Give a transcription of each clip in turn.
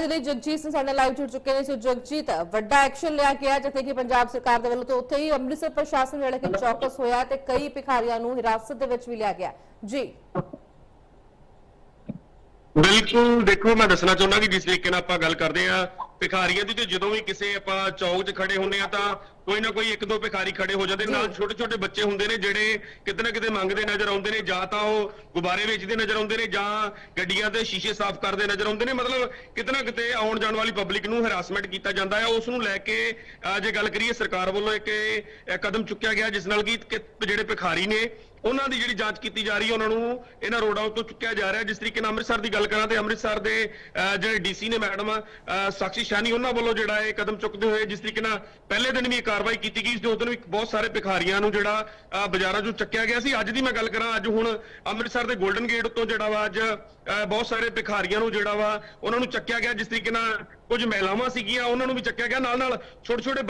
ਦੇ ਲਈ ਜਗਜੀਤ ਸਿੰਘ ਸਾਡੇ ਲਾਈਵ ਜੁੜ ਚੁੱਕੇ ਨੇ। ਸੋ ਜਗਜੀਤ, ਵੱਡਾ ਐਕਸ਼ਨ ਲਿਆ ਗਿਆ ਜਿੱਥੇ ਕਿ ਪੰਜਾਬ ਸਰਕਾਰ ਦੇ ਵੱਲੋਂ ਤੇ ਉੱਥੇ ਹੀ ਅੰਮ੍ਰਿਤਸਰ ਪ੍ਰਸ਼ਾਸਨ ਜਿਹੜਾ ਕਿ ਚੌਕਸ ਹੋਇਆ ਤੇ ਕਈ ਭਿਖਾਰੀਆਂ ਨੂੰ ਹਿਰਾਸਤ ਦੇ ਵਿੱਚ ਵੀ ਲਿਆ ਗਿਆ। ਜੀ। ਬਿਲਕੁਲ, ਦੇਖੋ, ਮੈਂ ਦੱਸਣਾ ਚਾਹੁੰਦਾ ਕਿ ਜਿਸ ਤਰੀਕੇ ਨਾਲ ਆਪਾਂ ਗੱਲ ਕਰਦੇ ਆ ਭਿਖਾਰੀਆਂ ਦੀ ਤੇ ਜਦੋਂ ਵੀ ਕਿਸੇ ਆਪਾਂ ਚੌਕ 'ਚ ਖੜੇ ਹੁੰਦੇ ਆ ਤਾਂ ਕੋਈ ਨਾ ਕੋਈ ਇੱਕ ਦੋ ਭਿਖਾਰੀ ਖੜੇ ਹੋ ਜਾਂਦੇ ਨਾਲ ਛੋਟੇ ਛੋਟੇ ਬੱਚੇ ਹੁੰਦੇ ਨੇ ਜਿਹੜੇ ਕਿਤੇ ਨਾ ਕਿਤੇ ਮੰਗਦੇ ਨਜ਼ਰ ਆਉਂਦੇ ਨੇ ਜਾਂ ਤਾਂ ਉਹ ਗੁਬਾਰੇ ਵੇਚਦੇ ਨਜ਼ਰ ਆਉਂਦੇ ਨੇ ਜਾਂ ਗੱਡੀਆਂ ਦੇ ਸ਼ੀਸ਼ੇ ਸਾਫ਼ ਕਰਦੇ ਨਜ਼ਰ ਆਉਂਦੇ ਨੇ। ਮਤਲਬ ਕਿਤੇ ਨਾ ਕਿਤੇ ਆਉਣ ਜਾਣ ਵਾਲੀ ਪਬਲਿਕ ਨੂੰ ਹਰਾਸਮੈਂਟ ਕੀਤਾ ਜਾਂਦਾ ਹੈ। ਉਸ ਨੂੰ ਲੈ ਕੇ ਜੇ ਗੱਲ ਕਰੀਏ ਸਰਕਾਰ ਵੱਲੋਂ ਇੱਕ ਕਦਮ ਚੁੱਕਿਆ ਗਿਆ ਜਿਸ ਨਾਲ ਕਿ ਜਿਹੜੇ ਭਿਖਾਰੀ ਨੇ ਉਹਨਾਂ ਦੀ ਜਿਹੜੀ ਜਾਂਚ ਕੀਤੀ ਜਾ ਰਹੀ ਹੈ ਉਹਨਾਂ ਨੂੰ ਇਹਨਾਂ ਰੋਡਾਂ ਉੱਤੋਂ ਚੁੱਕਿਆ ਜਾ ਰਿਹਾ। ਜਿਸ ਤਰੀਕੇ ਨਾਲ ਅੰਮ੍ਰਿਤਸਰ ਦੀ ਗੱਲ ਕਰਾਂ ਤੇ ਅੰਮ੍ਰਿਤਸਰ ਦੇ ਜਿਹੜੇ ਡੀਸੀ ਨੇ ਮੈਡਮ ਸਾਕਸ਼ੀ ਸ਼ਾਨੀ ਉਹਨਾਂ ਵੱਲੋਂ ਜਿਹੜਾ ਇਹ ਕਦਮ ਚੁੱਕਦੇ ਹੋਏ ਜਿਸ ਤਰੀਕੇ ਨਾਲ ਪਹਿਲੇ ਦਿਨ ਵੀ ਇਹ ਕਾਰਵਾਈ ਕੀਤੀ ਗਈ ਜੋ ਦਿਨ ਵੀ ਬਹੁਤ ਸਾਰੇ ਭਿਖਾਰੀਆਂ ਨੂੰ ਜਿਹੜਾ ਅਹ, ਬਾਜ਼ਾਰਾਂ 'ਚੋਂ ਚੱਕਿਆ ਗਿਆ ਸੀ। ਅੱਜ ਦੀ ਮੈਂ ਗੱਲ ਕਰਾਂ ਅੱਜ ਹੁਣ ਅੰਮ੍ਰਿਤਸਰ ਦੇ 골ਡਨ ਗੇਟ ਉੱਤੋਂ ਜਿਹੜਾ ਵਾ ਅੱਜ ਅਹ, ਬਹੁਤ ਸਾਰੇ ਭਿਖਾਰੀਆਂ ਨੂੰ ਜਿਹੜਾ ਵਾ ਉਹਨਾਂ ਨੂੰ ਚੱਕਿਆ ਗਿਆ। ਜਿਸ ਤਰੀਕੇ ਨਾਲ ਕੁਝ ਮਹਿਲਾਵਾਂ ਸੀਗੀਆਂ ਉਹਨਾਂ ਨੂੰ ਵੀ ਚੱਕਿਆ ਗਿਆ। ਨਾਲ ਨਾਲ ਛੋਟੇ ਛੋਟੇ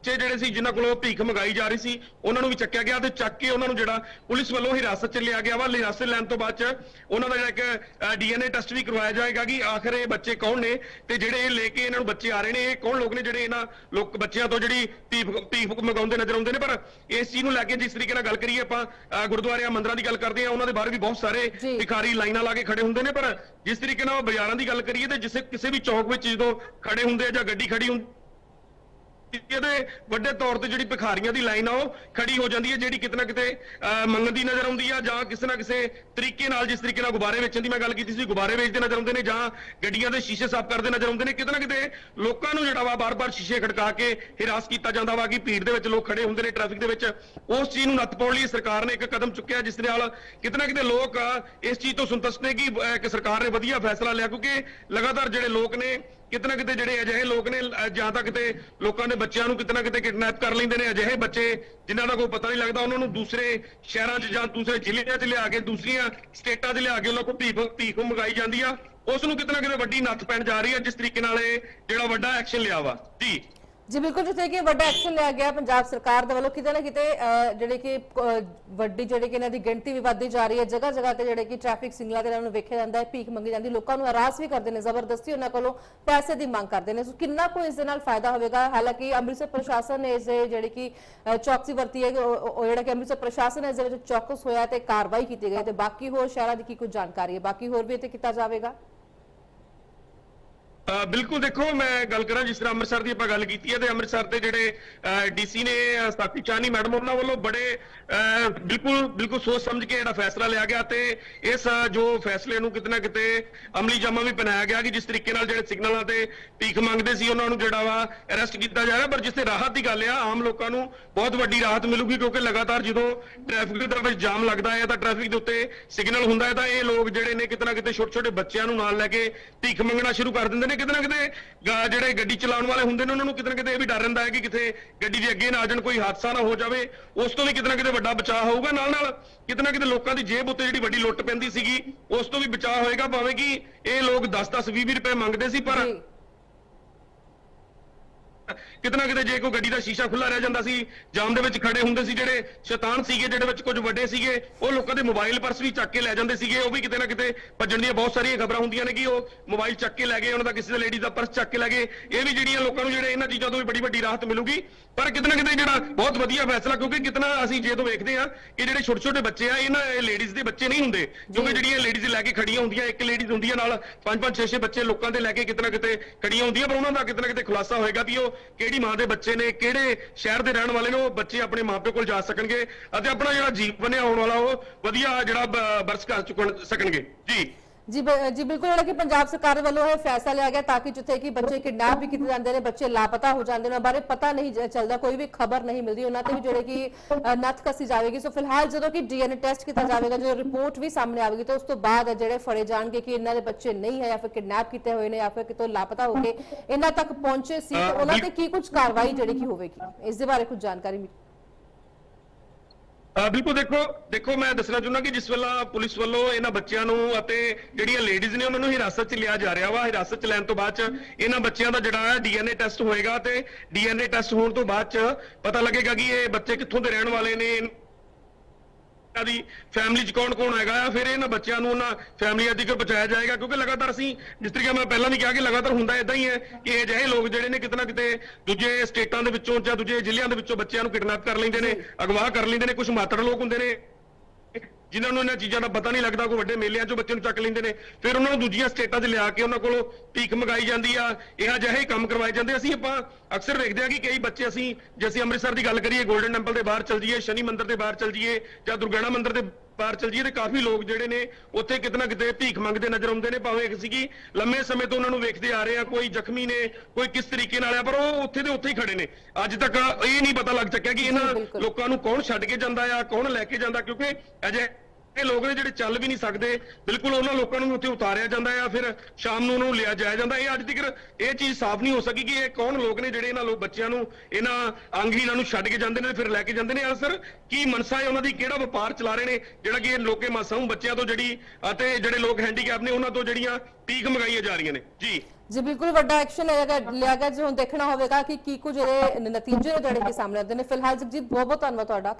ਬੱਚੇ ਜਿਹੜੇ ਸੀ ਜਿਨ੍ਹਾਂ ਕੋਲੋਂ ਭੀਖ ਮੰਗਾਈ ਜਾ ਰਹੀ ਸੀ ਉਹਨਾਂ ਨੂੰ ਵੀ ਚੱਕਿਆ ਗਿਆ ਤੇ ਚੱਕ ਕੇ ਉਹਨਾਂ ਨੂੰ ਜਿਹੜਾ ਪੁਲਿਸ ਵੱਲੋਂ ਹਿਰਾਸਤ 'ਚ ਲਿਆ ਗਿਆ ਵਾ। ਹਿਰਾਸਤ ਲੈਣ ਤੋਂ ਬਾਅਦ 'ਚ ਉਹਨਾਂ ਦਾ ਜਿਹੜਾ ਇੱਕ ਡੀਐਨਏ ਟੈਸਟ ਵੀ ਕਰਵਾਇਆ ਜਾਏਗਾ ਕਿ ਆਖਰ ਇਹ ਬੱਚੇ ਕੌਣ ਨੇ ਤੇ ਜਿਹੜੇ ਇਹ ਲੈ ਕੇ ਇਹਨਾਂ ਨੂੰ ਬੱਚੇ ਆ ਰਹੇ ਨੇ ਇਹ ਕੌਣ ਲੋਕ ਨੇ ਜਿਹੜੇ ਇਹਨਾਂ ਲੋਕ ਬੱਚਿਆਂ ਤੋਂ ਜਿਹੜੀ ਭੀਖ ਭੀਖ ਮੰਗਾਉਂਦੇ ਨਜ਼ਰ ਆਉਂਦੇ ਨੇ। ਪਰ ਇਸ ਚੀਜ਼ ਨੂੰ ਲੈ ਕੇ ਜਿਸ ਤਰੀਕੇ ਨਾਲ ਗੱਲ ਕਰੀਏ ਆਪਾਂ ਗੁਰਦੁਆਰਿਆਂ ਮੰਦਰਾਂ ਦੀ ਗੱਲ ਕਰਦੇ ਆ ਉਹਨਾਂ ਦੇ ਬਾਹਰ ਵੀ ਬਹੁਤ ਸਾਰੇ। ਭਿਖਾਰੀ ਲਾਈਨਾਂ ਲਾ ਕੇ ਖੜੇ ਹੁੰਦੇ ਨੇ। ਪਰ ਜਿਸ ਤਰੀਕੇ ਨਾਲ ਬਾਜ਼ਾਰਾਂ ਦੀ ਗੱਲ ਕਰੀਏ ਤੇ ਜਿਸੇ ਕਿਸੇ ਵੀ ਚੌਕ ਵਿੱਚ ਜਦੋਂ ਖੜੇ ਹੁੰਦੇ ਆ ਜਾਂ ਗੱਡੀ ਖੜੀ ਹੁੰਦੀ ਇਹਦੇ ਵੱਡੇ ਤੌਰ ਤੇ ਜਿਹੜੀ ਭਿਖਾਰੀਆਂ ਦੀ ਲਾਈਨ ਆ ਉਹ ਖੜੀ ਹੋ ਜਾਂਦੀ ਹੈ ਜਿਹੜੀ ਕਿਤੇ ਕਿਤੇ ਅਹ, ਨਜ਼ਰ ਆਉਂਦੀ ਆ ਜਾਂ ਕਿਸੇ ਨਾ ਕਿਸੇ ਤਰੀਕੇ ਨਾਲ ਜਿਸ ਤਰੀਕੇ ਨਾਲ ਗੁਬਾਰੇ ਵੇਚਣ ਦੀ ਮੈਂ ਗੱਲ ਕੀਤੀ ਸੀ ਗੁਬਾਰੇ ਵੇਚਦੇ ਨਜ਼ਰ ਆਉਂਦੇ ਨੇ ਜਾਂ ਗੱਡੀਆਂ ਦੇ ਸ਼ੀਸ਼ੇ ਸਾਫ਼ ਕਰਦੇ ਨਜ਼ਰ ਆਉਂਦੇ ਨੇ ਕਿਤੇ ਕਿਤੇ ਲੋਕਾਂ ਨੂੰ ਜਿਹੜਾ ਵਾ ਬਾਰ-ਬਾਰ ਸ਼ੀਸ਼ੇ ਖੜਕਾ ਕੇ ਹਿਰਾਸ ਕੀਤਾ ਜਾਂਦਾ ਵਾ ਕਿ ਭੀੜ ਦੇ ਵਿੱਚ ਲੋਕ ਖੜੇ ਹੁੰਦੇ ਨੇ ਟ੍ਰੈਫਿਕ ਦੇ ਵਿੱਚ। ਉਸ ਚੀਜ਼ ਨੂੰ ਨੱਥ ਪਾਉਣ ਲਈ ਸਰਕਾਰ ਨੇ ਇੱਕ ਕਦਮ ਚੁੱਕਿਆ ਜਿਸ ਨਾਲ ਕਿਤੇ ਨਾ ਕਿਤੇ ਲੋਕ ਇਸ ਚੀਜ਼ ਤੋਂ ਸੰਤੁਸ਼ਟ ਨੇ ਕਿ ਅਹ, ਕਿ ਸਰਕਾਰ ਨੇ ਵਧੀਆ ਫੈਸਲਾ ਲਿਆ ਕਿਉਂਕਿ ਲਗਾਤਾਰ ਜਿਹੜੇ ਲੋਕ ਨੇ ਕਿਤੇ ਨਾ ਕਿਤੇ ਜਿਹੜੇ ਅਜਿਹੇ ਲੋਕ ਨੇ ਜਾਂ ਤਾਂ ਕਿਤੇ ਲੋਕਾਂ ਦੇ ਬੱਚਿਆਂ ਨੂੰ ਕਿਤੇ ਨਾ ਕਿਤੇ ਕਿਡਨੈਪ ਕਰ ਲੈਂਦੇ ਨੇ ਅਜਿਹੇ ਬੱਚੇ, ਜਿਨ੍ਹਾਂ ਦਾ ਕੋਈ ਪਤਾ ਨਹੀਂ ਲੱਗਦਾ, ਉਹਨਾਂ ਨੂੰ ਦੂਸਰੇ ਸ਼ਹਿਰਾਂ 'ਚ ਜਾਂ ਦੂਸਰੇ ਜ਼ਿਲ੍ਹਿਆਂ 'ਚ ਲਿਆ ਕੇ, ਦੂਸਰੀਆਂ ਸਟੇਟਾਂ 'ਚ ਲਿਆ ਕੇ ਉਹਨਾਂ ਕੋਲ ਭੀਖ ਭੀਖ ਮੰਗਾਈ ਜਾਂਦੀ ਆ। ਉਸ ਨੂੰ ਕਿਤੇ ਨਾ ਕਿਤੇ ਵੱਡੀ ਨੱਥ ਪੈਣ ਜਾ ਰਹੀ ਹੈ ਜਿਸ ਤਰੀਕੇ ਨਾਲ ਇਹ ਜਿਹੜਾ ਵੱਡਾ ਐਕਸ਼ਨ ਲਿਆ ਵਾ। ਜੀ। ਜੀ ਬਿਲਕੁਲ ਜਿੱਥੇ ਕਿ ਵੱਡਾ ਐਕਸ਼ਨ ਲਿਆ ਗਿਆ ਪੰਜਾਬ ਸਰਕਾਰ ਦੇ ਵੱਲੋਂ, ਕਿਤੇ ਨਾ ਕਿਤੇ ਜਿਹੜੇ ਕਿ ਵੱਡੀ, ਜਿਹੜੇ ਕਿ ਇਹਨਾਂ ਦੀ ਗਿਣਤੀ ਵੀ ਵੱਧਦੀ ਜਾ ਰਹੀ ਹੈ ਜਗ੍ਹਾ ਜਗ੍ਹਾ ਤੇ ਜਿਹੜੇ ਕਿ ਟ੍ਰੈਫਿਕ ਸਿੰਗਲਾਂ ਤੇ ਇਹਨਾਂ ਨੂੰ ਵੇਖਿਆ ਜਾਂਦਾ ਹੈ, ਭੀਖ ਮੰਗੀ ਜਾਂਦੀ, ਲੋਕਾਂ ਨੂੰ ਹਰਾਸ ਵੀ ਕਰਦੇ ਨੇ, ਜ਼ਬਰਦਸਤੀ ਉਹਨਾਂ ਕੋਲੋਂ ਪੈਸੇ ਦੀ ਮੰਗ ਕਰਦੇ ਨੇ। ਸੋ ਕਿੰਨਾ ਕੁ ਇਸ ਦੇ ਨਾਲ ਫਾਇਦਾ ਹੋਵੇਗਾ? ਹਾਲਾਂਕਿ ਅੰਮ੍ਰਿਤਸਰ ਪ੍ਰਸ਼ਾਸਨ ਨੇ ਇਸ ਦੇ ਜਿਹੜੀ ਕਿ ਚੌਕਸੀ ਵਰਤੀ ਹੈ, ਉਹ ਜਿਹੜਾ ਕਿ ਅੰਮ੍ਰਿਤਸਰ ਪ੍ਰਸ਼ਾਸਨ ਹੈ ਇਸ ਦੇ ਵਿੱਚ ਚੌਕਸ ਹੋਇਆ ਤੇ ਕਾਰਵਾਈ ਕੀਤੀ ਗਈ ਤੇ ਬਾਕੀ ਹੋਰ ਸ਼ਹਿਰਾਂ ਦੀ ਕੀ ਕੁਝ ਜਾਣਕਾਰੀ ਹੈ? ਬਾਕੀ ਹੋਰ ਵੀ ਇੱਥੇ ਕੀਤਾ ਜਾਵੇਗਾ। ਬਿਲਕੁਲ ਦੇਖੋ ਮੈਂ ਗੱਲ ਕਰਾਂ ਜਿਸ ਤਰ੍ਹਾਂ ਅੰਮ੍ਰਿਤਸਰ ਦੀ ਆਪਾਂ ਗੱਲ ਕੀਤੀ ਹੈ ਤੇ ਅੰਮ੍ਰਿਤਸਰ ਦੇ ਜਿਹੜੇ ਡੀਸੀ ਨੇ ਅ, ਚਾਨੀ ਮੈਡਮ ਉਹਨਾਂ ਵੱਲੋਂ ਬੜੇ ਅ, ਬਿਲਕੁਲ ਬਿਲਕੁਲ ਸੋਚ ਸਮਝ ਕੇ ਜਿਹੜਾ ਫੈਸਲਾ ਲਿਆ ਗਿਆ ਤੇ ਇਸ ਜੋ ਫੈਸਲੇ ਨੂੰ ਕਿਤੇ ਨਾ ਕਿਤੇ ਅਮਲੀ ਜਾਮਾ ਵੀ ਬਣਾਇਆ ਗਿਆ ਕਿ ਜਿਸ ਤਰੀਕੇ ਨਾਲ ਜਿਹੜੇ ਸਿਗਨਲਾਂ ਤੇ ਭੀਖ ਮੰਗਦੇ ਸੀ ਉਹਨਾਂ ਨੂੰ ਜਿਹੜਾ ਵਾ ਅਰੈਸਟ ਕੀਤਾ ਜਾ ਰਿਹਾ ਪਰ ਜਿਸ ਤੇ ਰਾਹਤ ਦੀ ਗੱਲ ਆ ਆਮ ਲੋਕਾਂ ਨੂੰ ਬਹੁਤ ਵੱਡੀ ਰਾਹਤ ਮਿਲੂਗੀ ਕਿਉਂਕਿ ਲਗਾਤਾਰ ਜਦੋਂ ਟ੍ਰੈਫਿਕ ਦੇ ਵਿੱਚ ਜਾਮ ਲੱਗਦਾ ਹੈ ਤਾਂ ਟ੍ਰੈਫਿਕ ਦੇ ਉੱਤੇ ਸਿਗਨਲ ਹੁੰਦਾ ਹੈ ਤਾਂ ਇਹ ਲੋਕ ਜਿਹੜੇ ਨੇ ਕਿਤੇ ਨਾ ਕਿਤੇ ਛੋਟੇ ਛੋਟੇ ਬੱਚਿਆਂ ਨੂੰ ਨਾਲ ਲੈ ਕੇ ਭੀਖ ਮੰਗਣਾ ਸ਼ੁਰੂ ਕਰ ਦਿੰਦੇ ਨੇ। ਕਿਤੇ ਨਾ ਕਿਤੇ ਗਾ- ਜਿਹੜੇ ਗੱਡੀ ਚਲਾਉਣ ਵਾਲੇ ਹੁੰਦੇ ਨੇ, ਉਹਨਾਂ ਨੂੰ ਕਿਤੇ ਨਾ ਕਿਤੇ ਇਹ ਵੀ ਡਰ ਰਹਿੰਦਾ ਹੈ ਕਿ ਕਿਤੇ ਗੱਡੀ ਦੇ ਅੱਗੇ ਨਾ ਆ ਜਾਣ, ਕੋਈ ਹਾਦਸਾ ਨਾ ਹੋ ਜਾਵੇ। ਉਸ ਤੋਂ ਵੀ ਕਿਤੇ ਨਾ ਕਿਤੇ ਵੱਡਾ ਬਚਾਅ ਹੋਊਗਾ। ਨਾਲ ਨਾਲ ਕਿਤੇ ਨਾ ਕਿਤੇ ਲੋਕਾਂ ਦੀ ਜੇਬ ਉੱਤੇ ਜਿਹੜੀ ਵੱਡੀ ਲੁੱਟ ਪੈਂਦੀ ਸੀਗੀ, ਉਸ ਤੋਂ ਵੀ ਬਚਾਅ ਹੋਏਗਾ। ਭਾਵੇਂ ਕਿ ਇਹ ਲੋਕ 10-10 20-20 ਰੁਪਏ ਮੰਗਦੇ ਸੀ, ਪਰ ਜੀ। ਕਿਤਨਾ ਕਿਤੇ ਜੇ ਕੋਈ ਗੱਡੀ ਦਾ ਸ਼ੀਸ਼ਾ ਖੁੱਲਾ ਰਹਿ ਜਾਂਦਾ ਸੀ ਜਾਮ ਦੇ ਵਿੱਚ ਖੜੇ ਹੁੰਦੇ ਸੀ ਜਿਹੜੇ ਸ਼ੈਤਾਨ ਸੀਗੇ ਜਿਹੜੇ ਵਿੱਚ ਕੁਝ ਵੱਡੇ ਸੀਗੇ ਉਹ ਲੋਕਾਂ ਦੇ ਮੋਬਾਈਲ ਪਰਸ ਵੀ ਚੱਕ ਕੇ ਲੈ ਜਾਂਦੇ ਸੀਗੇ ਉਹ ਵੀ ਕਿਤੇ ਨਾ ਕਿਤੇ ਭੱਜਣ ਦੀਆਂ ਬਹੁਤ ਸਾਰੀਆਂ ਖਬਰਾਂ ਹੁੰਦੀਆਂ ਨੇ ਕਿ ਉਹ ਮੋਬਾਈਲ ਚੱਕ ਕੇ ਲੈ ਗਏ ਉਹਨਾਂ ਦਾ ਕਿਸੇ ਦੇ ਲੇਡੀ ਦਾ ਪਰਸ ਚੱਕ ਕੇ ਲੈ ਗਏ। ਇਹ ਵੀ ਜਿਹੜੀਆਂ ਲੋਕਾਂ ਨੂੰ ਜਿਹੜੇ ਇਹਨਾਂ ਚੀਜ਼ਾਂ ਤੋਂ ਵੀ ਬੜੀ ਵੱਡੀ ਰਾਹਤ ਮਿਲੂਗੀ। ਪਰ ਕਿਤੇ ਨਾ ਕਿਤੇ ਜਿਹੜਾ ਬਹੁਤ ਵਧੀਆ ਫੈਸਲਾ ਕਿਉਂਕਿ ਕਿਤਨਾ ਅਸੀਂ ਜੇ ਤੋਂ ਵੇਖਦੇ ਆ ਕਿ ਜਿਹੜੇ ਛੋਟੇ ਛੋਟੇ ਬੱਚੇ ਆ ਇਹਨਾਂ ਲੇਡੀਜ਼ ਦੇ ਬੱਚੇ ਨਹੀਂ ਹੁੰਦੇ ਕਿਉਂਕਿ ਜਿਹੜੀਆਂ ਲੇਡੀਜ਼ ਲੈ ਕੇ ਖੜੀਆਂ ਹੁੰਦੀਆਂ ਇੱਕ ਲੇਡੀਜ਼ ਹੁੰਦੀ ਆ ਨਾਲ ਪੰਜ ਪੰਜ ਛੇ ਛੇ ਬੱਚੇ ਲੋਕਾਂ ਦੇ ਲੈ ਕੇ ਕਿਤੇ ਨਾ ਕਿਤੇ ਖੜੀਆਂ ਹੁੰਦੀਆਂ ਪਰ ਉਹਨਾਂ ਦਾ ਕਿਤੇ ਨਾ ਕਿਤੇ ਖੁਲਾਸਾ ਹੋਏਗਾ ਵੀ ਉਹ ਕਿਹੜੀ ਮਾਂ ਦੇ ਬੱਚੇ ਨੇ, ਕਿਹੜੇ ਸ਼ਹਿਰ ਦੇ ਰਹਿਣ ਵਾਲੇ ਨੇ, ਉਹ ਬੱਚੇ ਆਪਣੇ ਮਾਪੇ ਕੋਲ ਜਾ ਸਕਣਗੇ ਅਤੇ ਆਪਣਾ ਜਿਹੜਾ ਜੀਵਨ ਹੈ ਆਉਣ ਵਾਲਾ, ਉਹ ਵਧੀਆ ਜਿਹੜਾ ਬ- ਬਰਸ ਕਰ ਚੁੱਕਣ ਸਕਣਗੇ। ਜੀ। ਜੀ ਜੀ ਬਿਲਕੁਲ ਜਿਹੜਾ ਕਿ ਪੰਜਾਬ ਸਰਕਾਰ ਵੱਲੋਂ ਇਹ ਫੈਸਲਾ ਲਿਆ ਗਿਆ ਤਾਂ ਕਿ ਜਿੱਥੇ ਕਿ ਬੱਚੇ ਕਿਡਨੈਪ ਵੀ ਕੀਤੇ ਜਾਂਦੇ ਨੇ ਬੱਚੇ ਲਾਪਤਾ ਹੋ ਜਾਂਦੇ ਨੇ ਉਹਨਾਂ ਬਾਰੇ ਪਤਾ ਨਹੀਂ ਚੱਲਦਾ ਕੋਈ ਵੀ ਖਬਰ ਨਹੀਂ ਮਿਲਦੀ ਉਹਨਾਂ ਤੇ ਵੀ ਜਿਹੜੇ ਕਿ ਨੱਥ ਕੱਸੀ ਜਾਵੇਗੀ। ਸੋ ਫਿਲਹਾਲ ਜਦੋਂ ਕਿ ਡੀਐਨਏ ਟੈਸਟ ਕੀਤਾ ਜਾਵੇਗਾ ਜਦੋਂ ਰਿਪੋਰਟ ਵੀ ਸਾਹਮਣੇ ਆਵੇਗੀ ਤਾਂ ਉਸ ਤੋਂ ਬਾਅਦ ਜਿਹੜੇ ਫੜੇ ਜਾਣਗੇ ਕਿ ਇਹਨਾਂ ਦੇ ਬੱਚੇ ਨਹੀਂ ਹੈ ਜਾਂ ਫਿਰ ਕਿਡਨੈਪ ਕੀਤੇ ਹੋਏ ਨੇ ਜਾਂ ਫਿਰ ਕਿਤੋਂ ਲਾਪਤਾ ਹੋ ਕੇ ਇਹਨਾਂ ਤੱਕ ਪਹੁੰਚੇ ਸੀ ਤਾਂ ਉਹਨਾਂ ਤੇ ਕੀ ਕੁਝ ਕਾਰਵਾਈ ਜਿਹੜੀ ਕਿ ਹੋਵੇਗੀ? ਇਸ ਦੇ ਬਾਰੇ ਕੁਝ ਜਾਣਕਾਰੀ ਮਿਲੀ। ਬਿਲਕੁਲ ਦੇਖੋ ਦੇਖੋ, ਮੈਂ ਦੱਸਣਾ ਚਾਹੁੰਦਾ ਕਿ ਜਿਸ ਵੇਲਾ ਪੁਲਿਸ ਵੱਲੋਂ ਇਹਨਾਂ ਬੱਚਿਆਂ ਨੂੰ ਅਤੇ ਜਿਹੜੀਆਂ ਲੇਡੀਜ਼ ਨੇ ਉਹਨਾਂ ਨੂੰ ਹਿਰਾਸਤ 'ਚ ਲਿਆ ਜਾ ਰਿਹਾ ਵਾ। ਹਿਰਾਸਤ 'ਚ ਲੈਣ ਤੋਂ ਬਾਅਦ 'ਚ ਇਹਨਾਂ ਬੱਚਿਆਂ ਦਾ ਜਿਹੜਾ ਹੈ ਡੀਐਨਏ ਟੈਸਟ ਹੋਏਗਾ ਤੇ ਡੀਐਨਏ ਟੈਸਟ ਹੋਣ ਤੋਂ ਬਾਅਦ 'ਚ ਪਤਾ ਲੱਗੇਗਾ ਕਿ ਇਹ ਬੱਚੇ ਕਿੱਥੋਂ ਦੇ ਰਹਿਣ ਵਾਲੇ ਨੇ ਦੀ ਫੈਮਿਲੀ ਚ ਕੌਣ ਕੌਣ ਹੈਗਾ ਆ ਫਿਰ ਇਹਨਾਂ ਬੱਚਿਆਂ ਨੂੰ ਉਹਨਾਂ ਫੈਮਲੀਆਂ ਤੱਕ ਪਹੁੰਚਾਇਆ ਜਾਏਗਾ, ਕਿਉਂਕਿ ਲਗਾਤਾਰ ਅਸੀਂ, ਜਿਸ ਤਰੀਕੇ ਮੈਂ ਪਹਿਲਾਂ ਵੀ ਕਿਹਾ ਕਿ ਲਗਾਤਾਰ ਹੁੰਦਾ ਇਦਾਂ ਹੀ ਹੈ ਕਿ ਇਹ ਜਿਹੇ ਲੋਕ ਜਿਹੜੇ ਨੇ ਕਿਤੇ ਨਾ ਕਿਤੇ ਦੂਜੇ ਸਟੇਟਾਂ ਦੇ ਵਿੱਚੋਂ ਜਾਂ ਦੂਜੇ ਜ਼ਿਲ੍ਹਿਆਂ ਦੇ ਵਿੱਚੋਂ ਬੱਚਿਆਂ ਨੂੰ ਕਿਡਨੈਪ ਕਰ ਲੈਂਦੇ ਨੇ ਅਗਵਾ ਕਰ ਲੈਂਦੇ ਨੇ ਕੁਝ ਮਾਤੜ ਲੋਕ ਹੁੰਦੇ ਨੇ ਜਿਨ੍ਹਾਂ ਨੂੰ ਇਹਨਾਂ ਚੀਜ਼ਾਂ ਦਾ ਪਤਾ ਨਹੀਂ ਲੱਗਦਾ, ਕੋਈ ਵੱਡੇ ਮੇਲਿਆਂ 'ਚੋਂ ਬੱਚੇ ਨੂੰ ਚੱਕ ਲੈਂਦੇ ਨੇ, ਫਿਰ ਉਹਨਾਂ ਨੂੰ ਦੂਜੀਆਂ ਸਟੇਟਾਂ 'ਚ ਲਿਆ ਕੇ ਉਹਨਾਂ ਕੋਲੋਂ ਭੀਖ ਮੰਗਾਈ ਜਾਂਦੀ ਆ, ਇਹ ਜਿਹੇ ਕੰਮ ਕਰਵਾਏ ਜਾਂਦੇ ਅਸੀਂ ਆਪਾਂ ਅਕਸਰ ਵੇਖਦੇ ਆ ਕਿ ਕਈ ਬੱਚੇ ਅਸੀਂ, ਜੇ ਅਸੀਂ ਅੰਮ੍ਰਿਤਸਰ ਦੀ ਗੱਲ ਕਰੀਏ 골ਡਨ ਟੈਂਪਲ ਦੇ ਬਾਹਰ ਚਲ ਜਾਈਏ, ਸ਼ਨੀ ਮੰਦਿਰ ਦੇ ਬਾਹਰ ਚਲ ਜਾਈਏ ਜਾਂ ਦੁਰਗਿਆਣਾ ਮੰਦਿਰ ਦੇ ਬਾਹਰ ਚਲ ਜਾਈਏ ਤੇ ਕਾਫੀ ਲੋਕ ਜਿਹੜੇ ਨੇ ਉੱਥੇ ਕਿਤੇ ਨਾ ਕਿਤੇ ਭੀਖ ਮੰਗਦੇ ਨਜ਼ਰ ਆਉਂਦੇ ਨੇ ਭਾਵੇਂ ਕੀ ਲੰਮੇ ਸਮੇਂ ਤੋਂ ਉਹਨਾਂ ਨੂੰ ਵੇਖਦੇ ਆ ਰਹੇ ਆ ਕੋਈ ਜ਼ਖਮੀ ਨੇ ਕੋਈ ਕਿਸ ਤਰੀਕੇ ਨਾਲ ਆ ਪਰ ਉਹ ਉੱਥੇ ਦੇ ਉੱਥੇ ਹੀ ਖੜੇ ਨੇ ਅੱਜ ਤੱਕ ਇਹ ਨਹੀਂ ਪਤਾ ਲੱਗ ਸਕਿਆ ਕਿ ਇਹਨਾਂ। ਲੋਕਾਂ ਨੂੰ ਕੌਣ ਛੱਡ ਕੇ ਜਾਂਦਾ ਆ ਕੌਣ ਲੈ ਕੇ ਜਾਂਦਾ ਕਿਉਂਕਿ ਅਜੇ ਇਹ ਲੋਕ ਨੇ ਜਿਹੜੇ ਚੱਲ ਵੀ ਨਹੀਂ ਸਕਦੇ, ਬਿਲਕੁਲ ਉਹਨਾਂ ਲੋਕਾਂ ਨੂੰ ਉੱਥੇ ਉਤਾਰਿਆ ਜਾਂਦਾ ਆ, ਫਿਰ ਸ਼ਾਮ ਨੂੰ ਉਹਨੂੰ ਲਿਆ ਜਾਇਆ ਜਾਂਦਾ। ਇਹ ਅੱਜ ਤੱਕ ਇਹ ਚੀਜ਼ ਸਾਫ਼ ਨਹੀਂ ਹੋ ਸਕੀ ਕਿ ਇਹ ਕੌਣ ਲੋਕ ਨੇ ਜਿਹੜੇ ਇਹਨਾਂ ਲੋਕ ਬੱਚਿਆਂ ਨੂੰ, ਇਹਨਾਂ ਅੰਗਹੀਣਾਂ ਨੂੰ ਛੱਡ ਕੇ ਜਾਂਦੇ ਨੇ ਫਿਰ ਲੈ ਕੇ ਜਾਂਦੇ ਨੇ। ਅਸਰ ਕੀ ਮਨਸਾ ਹੈ ਉਹਨਾਂ ਦੀ? ਕਿਹੜਾ ਵਪਾਰ ਚਲਾ ਰਹੇ ਨੇ? ਜਿਹੜਾ ਕਿ ਇਹ ਲੋਕੇ ਮਾਸਾਊ ਬੱਚਿਆਂ ਤੋਂ ਜਿਹੜੀ, ਅਤੇ ਜਿਹੜੇ ਲੋਕ ਹੈਂਡੀਕੈਪ ਨੇ, ਉਹਨਾਂ ਤੋਂ ਜਿਹੜੀਆਂ ਭੀਖ ਮੰਗਾਈਆਂ ਜਾ ਰਹੀਆਂ ਨੇ। ਜੀ। ਜੀ, ਬਿਲਕੁਲ ਵੱਡਾ ਐਕਸ਼ਨ ਲਿਆ ਲਿਆ ਗਿਆ। ਜੀ ਹੁਣ ਦੇਖਣਾ ਹੋਵੇਗਾ ਕਿ ਕੀ ਕੁਝ ਇਹ ਨਤੀਜੇ ਜਿਹੜੇ ਕਿ ਸਾਹਮਣੇ ਆਉਂਦੇ ਨੇ। ਫਿਲਹਾਲ ਜਗਜੀਤ ਬਹੁਤ ਬਹੁਤ ਧੰਨਵਾਦ ਤੁਹਾਡਾ।